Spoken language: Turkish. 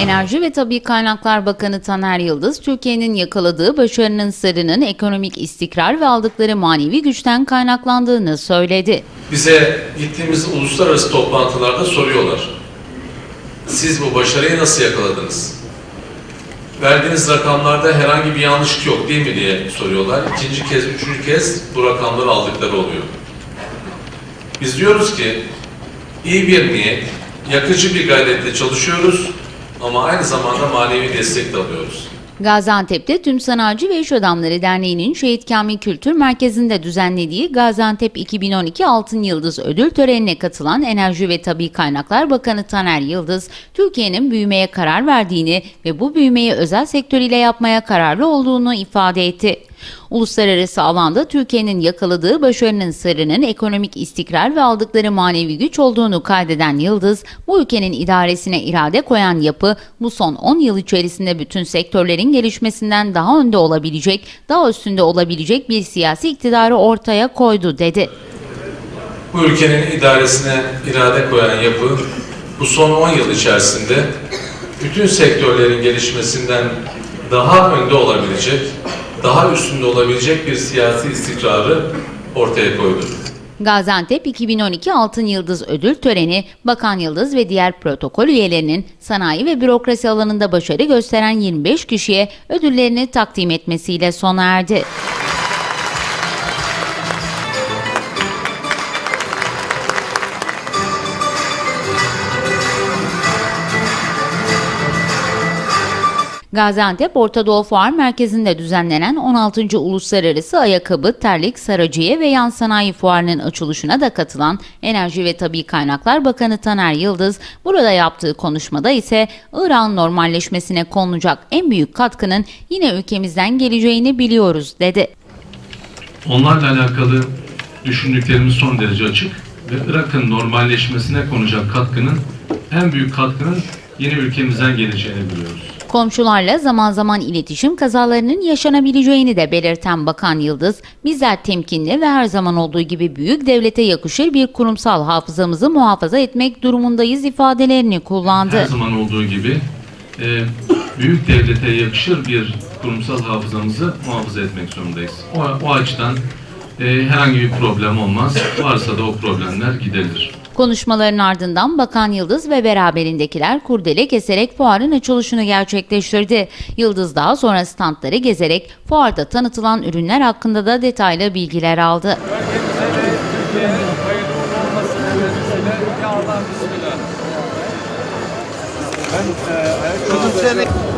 Enerji ve Tabi Kaynaklar Bakanı Taner Yıldız, Türkiye'nin yakaladığı başarının sırrının ekonomik istikrar ve aldıkları manevi güçten kaynaklandığını söyledi. Bize gittiğimiz uluslararası toplantılarda soruyorlar. Siz bu başarıyı nasıl yakaladınız? Verdiğiniz rakamlarda herhangi bir yanlışlık yok değil mi diye soruyorlar. İkinci kez, üçüncü kez bu rakamları aldıkları oluyor. Biz diyoruz ki iyi bir niyet, yakıcı bir gayretle çalışıyoruz ama aynı zamanda manevi destek de alıyoruz. Gaziantep'te Tüm Sanayici ve İş Adamları Derneği'nin Şehit Kamil Kültür Merkezi'nde düzenlediği Gaziantep 2012 Altın Yıldız ödül törenine katılan Enerji ve Tabi Kaynaklar Bakanı Taner Yıldız, Türkiye'nin büyümeye karar verdiğini ve bu büyümeyi özel sektör ile yapmaya kararlı olduğunu ifade etti. Uluslararası alanda Türkiye'nin yakaladığı başarının sırrının ekonomik istikrar ve aldıkları manevi güç olduğunu kaydeden Yıldız, bu ülkenin idaresine irade koyan yapı bu son 10 yıl içerisinde bütün sektörlerin gelişmesinden daha önde olabilecek, daha üstünde olabilecek bir siyasi iktidarı ortaya koydu dedi. Bu ülkenin idaresine irade koyan yapı bu son 10 yıl içerisinde bütün sektörlerin gelişmesinden daha önde olabilecek, daha üstünde olabilecek bir siyasi istikrarı ortaya koydu. Gaziantep 2012 Altın Yıldız ödül töreni, Bakan Yıldız ve diğer protokol üyelerinin sanayi ve bürokrasi alanında başarı gösteren 25 kişiye ödüllerini takdim etmesiyle sona erdi. Gaziantep Orta Doğu Fuar Merkezi'nde düzenlenen 16. Uluslararası Ayakkabı, Terlik, Saraciye ve Yan Sanayi Fuarı'nın açılışına da katılan Enerji ve Tabi Kaynaklar Bakanı Taner Yıldız, burada yaptığı konuşmada ise İran normalleşmesine konulacak en büyük katkının yine ülkemizden geleceğini biliyoruz dedi. Onlarla alakalı düşündüklerimiz son derece açık ve Irak'ın normalleşmesine konacak katkının en büyük katkının yine ülkemizden geleceğini biliyoruz. Komşularla zaman zaman iletişim kazalarının yaşanabileceğini de belirten Bakan Yıldız, bizler temkinli ve her zaman olduğu gibi büyük devlete yakışır bir kurumsal hafızamızı muhafaza etmek durumundayız ifadelerini kullandı. Her zaman olduğu gibi e, büyük devlete yakışır bir kurumsal hafızamızı muhafaza etmek zorundayız. O, o açıdan e, herhangi bir problem olmaz. Varsa da o problemler giderilir. Konuşmaların ardından Bakan Yıldız ve beraberindekiler kurdele keserek fuarın açılışını gerçekleştirdi. Yıldız daha sonra standları gezerek fuarda tanıtılan ürünler hakkında da detaylı bilgiler aldı. Ben e, ayakkabı